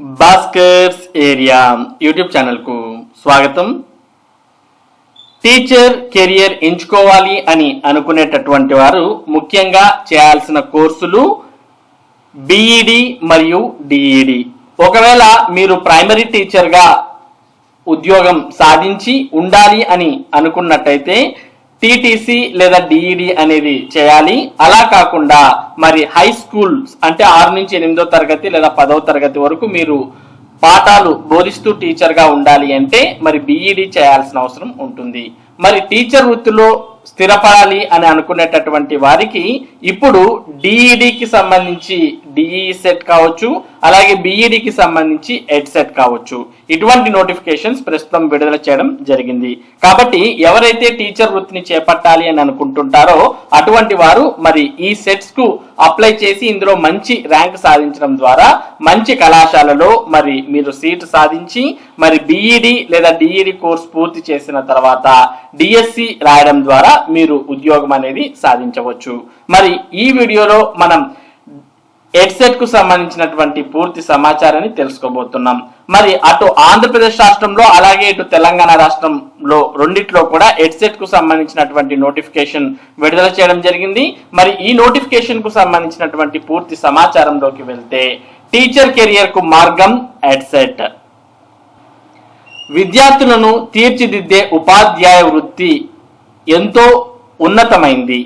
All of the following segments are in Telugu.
భాస్కర్స్ ఏరియా యూట్యూబ్ ఛానల్కు స్వాగతం. టీచర్ కెరియర్ ఎంచుకోవాలి అని అనుకునేటటువంటి వారు ముఖ్యంగా చేయాల్సిన కోర్సులు బీఈడి మరియు డిఈడి ఒకవేళ మీరు ప్రైమరీ టీచర్గా ఉద్యోగం సాధించి ఉండాలి అని అనుకున్నట్టయితే టీటీసీ లేదా డిఈడి అనేది చేయాలి. అలా కాకుండా మరి హై స్కూల్ అంటే ఆరు నుంచి ఎనిమిదో తరగతి లేదా పదవ తరగతి వరకు మీరు పాఠాలు బోధిస్తూ టీచర్గా ఉండాలి అంటే మరి బిఈడి చేయాల్సిన అవసరం ఉంటుంది. మరి టీచర్ వృత్తిలో స్థిరపడాలి అని అనుకునేటటువంటి వారికి ఇప్పుడు డిఈడికి సంబంధించి డిఈ సెట్ కావచ్చు అలాగే బీఈడికి సంబంధించి ఎడ్సెట్ కావచ్చు. ఇటువంటి నోటిఫికేషన్స్ ప్రస్తుతం విడుదల చేయడం జరిగింది. కాబట్టి ఎవరైతే టీచర్ వృత్తిని చేపట్టాలి అని అనుకుంటుంటారో అటువంటి వారు మరి ఈ సెట్స్కు అప్లై చేసి ఇందులో మంచి ర్యాంక్ సాధించడం ద్వారా మంచి కళాశాలలో మరి మీరు సీట్ సాధించి మరి బిఈడి లేదా డిఈడి కోర్స్ పూర్తి చేసిన తర్వాత డిఎస్సి రాయడం ద్వారా మీరు ఉద్యోగం అనేది సాధించవచ్చు. మరి ఈ వీడియోలో మనం ఎడ్సెట్కు సంబంధించినటువంటి పూర్తి సమాచారాన్ని తెలుసుకోబోతున్నాం. మరి అటు ఆంధ్రప్రదేశ్ రాష్ట్రంలో అలాగే ఇటు తెలంగాణ రాష్ట్రంలో రెండిట్లో కూడా ఎడ్సెట్కు సంబంధించినటువంటి నోటిఫికేషన్ విడుదల చేయడం జరిగింది. మరి ఈ నోటిఫికేషన్కు సంబంధించినటువంటి పూర్తి సమాచారంలోకి వెళ్తే టీచర్ కెరియర్కు మార్గం ఎడ్సెట్ విద్యార్థులను తీర్చిదిద్దే ఉపాధ్యాయ వృత్తి ఎంతో ఉన్నతమైంది.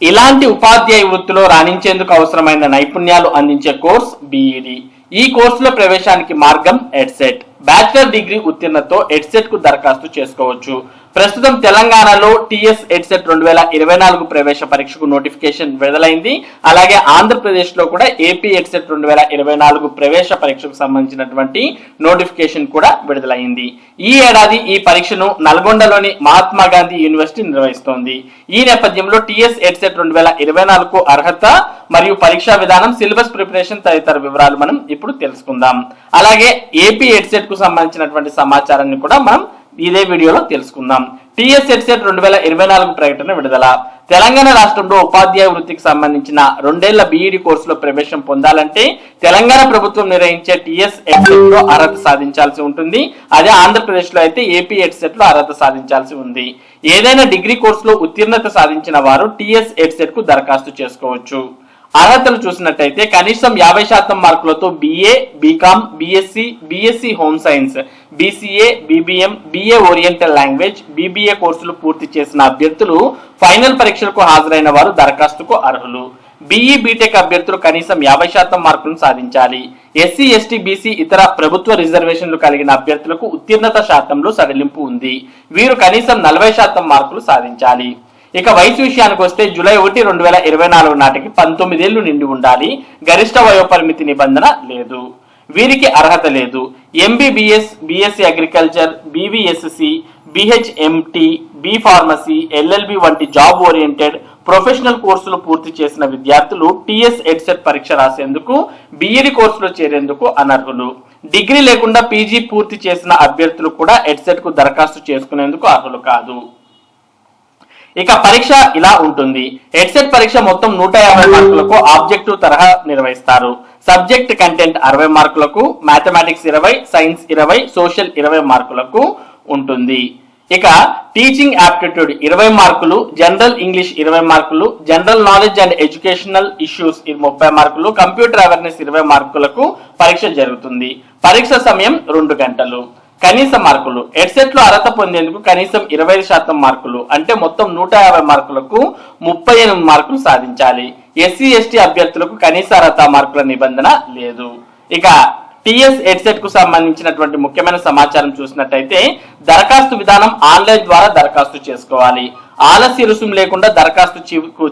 ఇలాంటి ఉపాధ్యాయ వృత్తిలో రాణించేందుకు అవసరమైన నైపుణ్యాలు అందించే కోర్స్ బిఈడి ఈ కోర్సులో ప్రవేశానికి మార్గం ఎడ్సెట్ బ్యాచిలర్ డిగ్రీ ఉత్తీర్ణతో ఎడ్సెట్కు దరఖాస్తు చేసుకోవచ్చు. ప్రస్తుతం తెలంగాణలో టిఎస్ ఎడ్సెట్ రెండు వేల ఇరవై నాలుగు ప్రవేశ పరీక్షకు నోటిఫికేషన్ విడుదలైంది. అలాగే ఆంధ్రప్రదేశ్లో కూడా ఏపీ ఎడ్సెట్ రెండు వేల ఇరవై నాలుగు ప్రవేశ పరీక్షకు సంబంధించినటువంటి నోటిఫికేషన్ కూడా విడుదలైంది. ఈ ఏడాది ఈ పరీక్షను నల్గొండలోని మహాత్మా గాంధీ యూనివర్సిటీ నిర్వహిస్తోంది. ఈ నేపథ్యంలో టిఎస్ ఎడ్సెట్ రెండు వేల ఇరవై నాలుగు అర్హత మరియు పరీక్షా విధానం సిలబస్ ప్రిపరేషన్ తదితర వివరాలు మనం ఇప్పుడు తెలుసుకుందాం. అలాగే ఏపీ ఎడ్సెట్కు సంబంధించినటువంటి సమాచారాన్ని కూడా మనం ఇదే వీడియోలో తెలుసుకుందాం. టిఎస్ ఎడ్సెట్ రెండు వేల ఇరవై నాలుగు ప్రకటన విడుదల. తెలంగాణ రాష్ట్రంలో ఉపాధ్యాయ వృత్తికి సంబంధించిన రెండేళ్ళ బీఈడి కోర్సులో ప్రవేశం పొందాలంటే తెలంగాణ ప్రభుత్వం నిర్వహించే టిఎస్ ఎడ్సెట్లో అర్హత సాధించాల్సి ఉంటుంది. అదే ఆంధ్రప్రదేశ్లో అయితే ఏపీ ఎడ్సెట్లో అర్హత సాధించాల్సి ఉంది. ఏదైనా డిగ్రీ కోర్సులో ఉత్తీర్ణత సాధించిన వారు టిఎస్ ఎడ్సెట్కు దరఖాస్తు చేసుకోవచ్చు. అర్హతలు చూసినట్టయితే కనీసం యాభై శాతం మార్కులతో BA BCom BSc BSc home science BCA BBM BA oriental language BBA కోర్సులు పూర్తి చేసిన అభ్యర్థులు ఫైనల్ పరీక్షలకు హాజరైన వారు దరఖాస్తుకు అర్హులు. బీఈ బీటెక్ అభ్యర్థులు కనీసం యాభై శాతం మార్కులను సాధించాలి. ఎస్సీ ఎస్టీ బీసీ ఇతర ప్రభుత్వ రిజర్వేషన్లు కలిగిన అభ్యర్థులకు ఉత్తీర్ణత శాతంలో సడలింపు ఉంది. వీరు కనీసం నలభై శాతం మార్కులు సాధించాలి. ఇక వయసు విషయానికి వస్తే జూలై ఒకటి రెండు వేల ఇరవై నాలుగు నాటికి పంతొమ్మిదేళ్ళు నిండి ఉండాలి. గరిష్ట వయోపరిమితి నిబంధన లేదు. వీరికి అర్హత లేదు. MBBS BSc agriculture BVSc BHMT B pharmacy LLB వంటి జాబ్ ఓరియంటెడ్ ప్రొఫెషనల్ కోర్సులు పూర్తి చేసిన విద్యార్థులు టిఎస్ ఎడ్సెట్ పరీక్ష రాసేందుకు బిఈడి కోర్సులో చేరేందుకు అనర్హులు. డిగ్రీ లేకుండా పీజీ పూర్తి చేసిన అభ్యర్థులు కూడా ఎడ్సెట్కు దరఖాస్తు చేసుకునేందుకు అర్హులు కాదు. ఇక పరీక్ష ఇలా ఉంటుంది. హెడ్సెట్ పరీక్ష మొత్తం నూట యాభై మార్కులకు ఆబ్జెక్టివ్ తరహా నిర్వహిస్తారు. సబ్జెక్ట్ కంటెంట్ అరవై మార్కులకు మ్యాథమెటిక్స్ ఇరవై సైన్స్ ఇరవై సోషల్ ఇరవై మార్కులకు ఉంటుంది. ఇక టీచింగ్ ఆప్టిట్యూడ్ ఇరవై మార్కులు జనరల్ ఇంగ్లీష్ ఇరవై మార్కులు general knowledge and educational issues ముప్పై మార్కులు కంప్యూటర్ అవేర్నెస్ ఇరవై మార్కులకు పరీక్ష జరుగుతుంది. పరీక్ష సమయం రెండు గంటలు. కనీస మార్కులు. ఎడ్సెట్లో అర్హత పొందేందుకు కనీసం ఇరవై శాతం మార్కులు. అంటే మొత్తం నూట యాభై మార్కులకు ముప్పై ఎనిమిది మార్కులు సాధించాలి. ఎస్సీ ఎస్టీ అభ్యర్థులకు కనీస అర్హత మార్కుల నిబంధన లేదు. ఇక టిఎస్ ఎడ్సెట్కు సంబంధించినటువంటి ముఖ్యమైన సమాచారం చూసినట్టయితే దరఖాస్తు విధానం ఆన్లైన్ ద్వారా దరఖాస్తు చేసుకోవాలి. ఆలస్య రుసుము లేకుండా దరఖాస్తు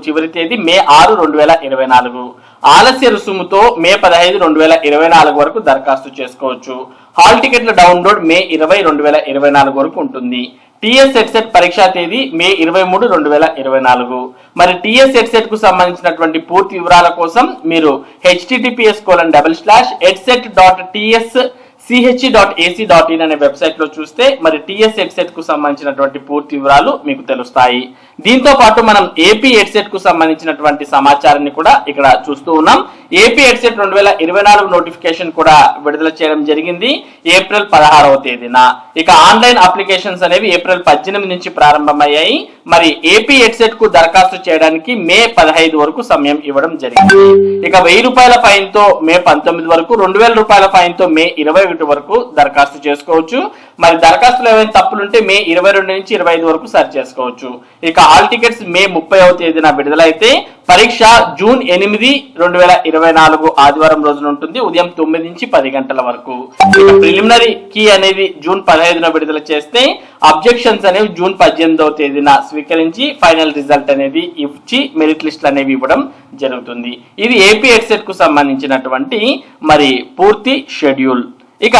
చివరి తేదీ మే ఆరు రెండు వేల ఇరవై నాలుగు. ఆలస్య రుసుముతో మే పదహైదు రెండు వేల ఇరవై నాలుగు వరకు దరఖాస్తు చేసుకోవచ్చు. హాల్ టికెట్ల డౌన్లోడ్ మే ఇరవై రెండు వేల ఇరవై నాలుగు వరకు ఉంటుంది. టిఎస్ ఎడ్సెట్ పరీక్షా తేదీ మే ఇరవై మూడు రెండు వేల ఇరవై నాలుగు. మరి టిఎస్ ఎడ్సెట్కు సంబంధించినటువంటి పూర్తి వివరాల కోసం మీరు HTTPS colon double slash EdCET dot TS CHE dot AC dot in అనే వెబ్సైట్లో చూస్తే మరి టిఎస్ ఎడ్సెట్కు సంబంధించినటువంటి పూర్తి వివరాలు మీకు తెలుస్తాయి. దీంతో పాటు మనం ఏపీ ఎడ్సెట్కు సంబంధించినటువంటి సమాచారాన్ని కూడా ఇక్కడ చూస్తూ ఉన్నాం. ఏపీ ఎడ్సెట్ రెండు వేల ఇరవై నాలుగు నోటిఫికేషన్ కూడా విడుదల చేయడం జరిగింది. ఏప్రిల్ పదహారవ తేదీన. ఇక ఆన్లైన్ అప్లికేషన్స్ అనేవి ఏప్రిల్ పద్దెనిమిది నుంచి ప్రారంభమయ్యాయి. మరి ఏపీ ఎడ్సెట్కు దరఖాస్తు చేయడానికి మే పదహైదు వరకు సమయం ఇవ్వడం జరిగింది. ఇక వెయ్యి రూపాయల ఫైన్తో మే పంతొమ్మిది వరకు రెండు వేల రూపాయల ఫైన్తో మే ఇరవై ఒకటి వరకు దరఖాస్తు చేసుకోవచ్చు. మరి దరఖాస్తులు ఏమైనా తప్పులుంటే మే ఇరవై రెండు నుంచి ఇరవై ఐదు వరకు సరి చేసుకోవచ్చు. ఇక హాల్ టికెట్స్ మే ముప్పైవ తేదీన విడుదలైతే పరీక్ష జూన్ ఎనిమిది రెండు వేల ఇరవై నాలుగు ఆదివారం రోజున ఉంటుంది ఉదయం తొమ్మిది నుంచి పది గంటల వరకు. ప్రిలిమినరీ కీ అనేది జూన్ పదహైదున విడుదల చేస్తే అబ్జెక్షన్స్ అనేవి జూన్ పద్దెనిమిదవ తేదీన స్వీకరించి ఫైనల్ రిజల్ట్ అనేది ఇచ్చి మెరిట్ లిస్టులు అనేవి ఇవ్వడం జరుగుతుంది. ఇది ఏపీ ఎడ్సెట్కు సంబంధించినటువంటి మరి పూర్తి షెడ్యూల్. ఇక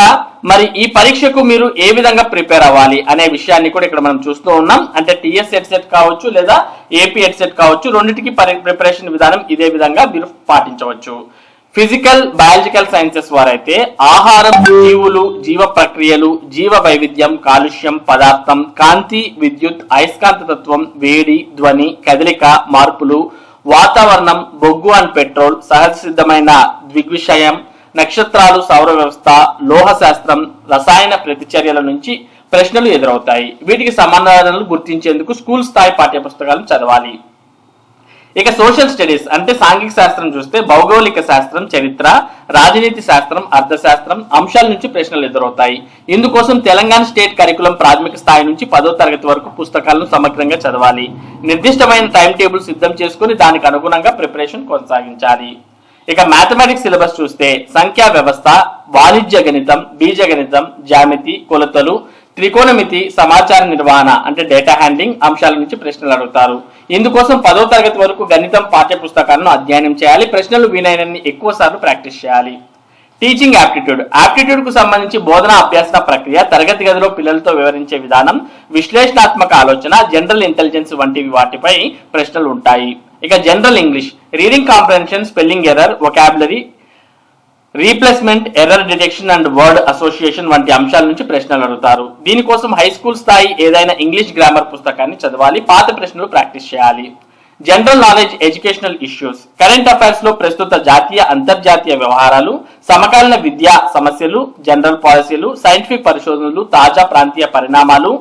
మరి ఈ పరీక్షకు మీరు ఏ విధంగా ప్రిపేర్ అవ్వాలి అనే విషయాన్ని కూడా ఇక్కడ మనం చూస్తూ ఉన్నాం. అంటే టిఎస్ ఎడ్సెట్ కావచ్చు లేదా ఏపీ ఎడ్సెట్ కావచ్చు రెండింటికి ప్రిపరేషన్ విధానం ఇదే విధంగా మీరు పాటించవచ్చు. ఫిజికల్ బయాలజికల్ సైన్సెస్ వారైతే ఆహారం జీవులు జీవ ప్రక్రియలు జీవ వైవిధ్యం కాలుష్యం పదార్థం కాంతి విద్యుత్ అయస్కాంత తత్వం వేడి ధ్వని కదలిక మార్పులు వాతావరణం బొగ్గు అండ్ పెట్రోల్ సహజ సిద్ధమైన ద్విగ్విషయం నక్షత్రాలు సౌర వ్యవస్థ లోహ శాస్త్రం రసాయన ప్రతిచర్యల నుంచి ప్రశ్నలు ఎదురవుతాయి. వీటికి సమాధానాలు గుర్తించేందుకు స్కూల్ స్థాయి పాఠ్యపుస్తకాలను చదవాలి. ఇక సోషల్ స్టడీస్ అంటే సాంఘిక శాస్త్రం చూస్తే భౌగోళిక శాస్త్రం చరిత్ర రాజనీతి శాస్త్రం అర్థశాస్త్రం అంశాల నుంచి ప్రశ్నలు ఎదురవుతాయి. ఇందుకోసం తెలంగాణ స్టేట్ కరికులం ప్రాథమిక స్థాయి నుంచి పదో తరగతి వరకు పుస్తకాలను సమగ్రంగా చదవాలి. నిర్దిష్టమైన టైం టేబుల్ సిద్ధం చేసుకుని దానికి అనుగుణంగా ప్రిపరేషన్ కొనసాగించాలి. ఇక మ్యాథమెటిక్స్ సిలబస్ చూస్తే సంఖ్యా వ్యవస్థ వాణిజ్య గణితం బీజ గణితం జామితి కొలతలు త్రికోణమితి సమాచార నిర్వహణ అంటే డేటా హ్యాండ్లింగ్ అంశాల నుంచి ప్రశ్నలు అడుగుతారు. ఇందుకోసం పదో తరగతి వరకు గణితం పాఠ్య పుస్తకాలను అధ్యయనం చేయాలి ప్రశ్నలు వీలైనన్ని ఎక్కువ సార్లు ప్రాక్టీస్ చేయాలి. టీచింగ్ యాప్టిట్యూడ్ యాప్టిట్యూడ్కు సంబంధించి బోధన అభ్యాసన ప్రక్రియ తరగతి గదిలో పిల్లలతో వివరించే విధానం విశ్లేషణాత్మక ఆలోచన జనరల్ ఇంటెలిజెన్స్ వంటివి వాటిపై ప్రశ్నలు ఉంటాయి. ఇక general English reading comprehension spelling error vocabulary replacement error detection and word association వంటి అంశాల నుంచి ప్రశ్నలు అడుగుతారు. దీనికోసం హై స్కూల్ స్థాయి ఏదైనా ఇంగ్లీష్ గ్రామర్ పుస్తకాన్ని చదవాలి పాత ప్రశ్నలు ప్రాక్టీస్ చేయాలి. General knowledge educational issues current అఫైర్స్లో ప్రస్తుత జాతీయ అంతర్జాతీయ వ్యవహారాలు సమకాలీన విద్యా సమస్యలు జనరల్ పాలసీలు సైంటిఫిక్ పరిశోధనలు తాజా ప్రాంతీయ పరిణామాలు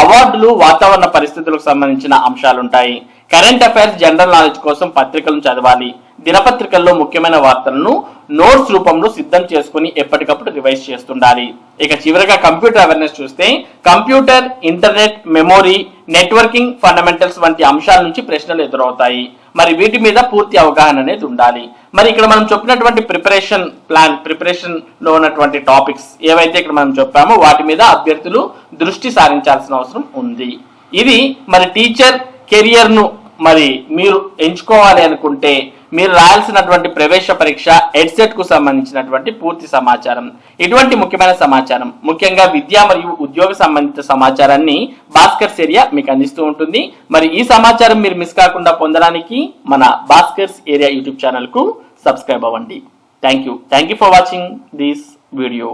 అవార్డులు వాతావరణ పరిస్థితులకు సంబంధించిన అంశాలుంటాయి. కరెంట్ అఫైర్స్ జనరల్ నాలెడ్జ్ కోసం పత్రికలను చదవాలి. దినపత్రికల్లో ముఖ్యమైన వార్తలను నోట్స్ రూపంలో సిద్ధం చేసుకుని ఎప్పటికప్పుడు రివైజ్ చేస్తుండాలి. ఇక చివరిగా కంప్యూటర్ అవేర్నెస్ చూస్తే computer internet memory networking fundamentals వంటి అంశాల నుంచి ప్రశ్నలు ఎదురవుతాయి. మరి వీటి మీద పూర్తి అవగాహన అనేది ఉండాలి. మరి ఇక్కడ మనం చెప్పినటువంటి ప్రిపరేషన్ ప్లాన్ ప్రిపరేషన్లో ఉన్నటువంటి టాపిక్స్ ఏవైతే ఇక్కడ మనం చెప్పామో వాటి మీద అభ్యర్థులు దృష్టి సారించాల్సిన అవసరం ఉంది. ఇది మరి టీచర్ కెరియర్ను మరి మీరు ఎంచుకోవాలి అనుకుంటే మీరు రాయాల్సినటువంటి ప్రవేశ పరీక్ష ఎడ్సెట్కు సంబంధించినటువంటి పూర్తి సమాచారం. ఇటువంటి ముఖ్యమైన సమాచారం ముఖ్యంగా విద్య మరియు ఉద్యోగ సంబంధిత సమాచారాన్ని భాస్కర్స్ ఏరియా మీకు అందిస్తూ ఉంటుంది. మరి ఈ సమాచారం మీరు మిస్ కాకుండా పొందడానికి మన భాస్కర్స్ ఏరియా యూట్యూబ్ ఛానల్కు సబ్స్క్రైబ్ అవ్వండి. Thank you thank you for watching this video